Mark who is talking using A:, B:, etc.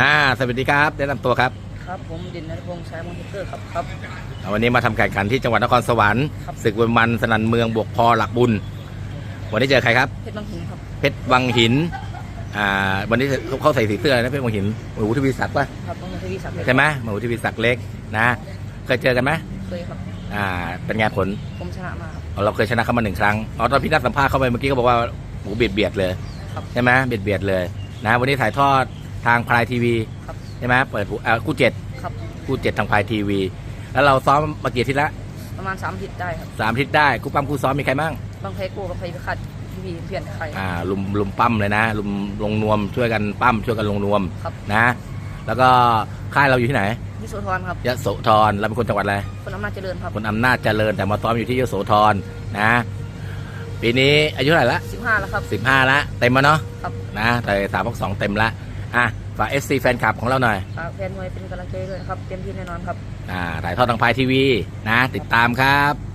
A: อ่า สวัสดีครับแนะนำตัวครับ
B: ครับผมดินนรพงษ์ชายมอนเทเกอร์ครับครับ
A: วันนี้มาทำแข่งขันที่จังหวัดนครสวรรค์
B: ครับ
A: ศึกวันมันสนันเมืองบวกพอหลักบุญ วันนี้เจอใครครับ
B: เพชรบางหินครับ
A: เพชรวังหิน อ่า วันนี้เขาใส่สีเสื้ออะไรนะเพชรวังหินหมูทวีศักดิ์ป่ะ
B: ครับต้องมาทวีศักดิ์เลย
A: ใช่ไหมหมูทวีศักดิ์เล็กนะ เคยเจอกันไหม
B: เคยครับ
A: อ่า เป็นไงผล
B: ผมชนะมาครับ
A: อ๋อเราเคยชนะเขามาหนึ่งครั้ง อ๋อตอนพี่นัดสัมภาษณ์เข้าไปเมื่อกี้เขาบอกว่าหมูเบียดเบียดเลย
B: ครับ
A: ใช่ไหมเบียดเบียดเลยนะ วันนี้ถ่ายทอด ทางพายทีวี
B: ครับ
A: ใช่ไหมเปิดอ่าคู่เจ็ด
B: ครับ
A: คู่เจ็ดทางพายทีวี แล้วเราซ้อมมากี่อาทิตย์ละ
B: ประมาณสามทิศได้ครับ
A: สามอาทิตย์ได้คู่ปั้มคู่ซ้อมมีใครบ้าง
B: บางเพกูกับไฟพิฆาตพี่พีเพียนใคร
A: อ่าลุมลุมปั้มเลยนะลุมลงนวมช่วยกันปั้มช่วยกันลงนวม
B: ครับ
A: นะ แล้วก็ค่ายเราอยู่ที่ไหน
B: วิสุธรครับ
A: ยโสธรเราเป็นคนจังหวัดอะไร
B: คนอำนาจเจริญครับ
A: คนอำนาจเจริญแต่มาซ้อมอยู่ที่ยโสธรนะปีนี้อายุเท่าไหร่ละ
B: สิบห้าแล้วครับ
A: สิบห้าละเต็มแล้วเนาะ
B: ครับ
A: นะแต่สามพักสองเต็มละ อะฝากเอสซีแฟนคลับของเราหน่อย
B: ฝากแฟนมวยเป็นกำลังใจด้วยนะครับเต็มที่แน่นอนครับ
A: อ่าถ่ายทอดทางพายทีวีนะ ติดตามครับ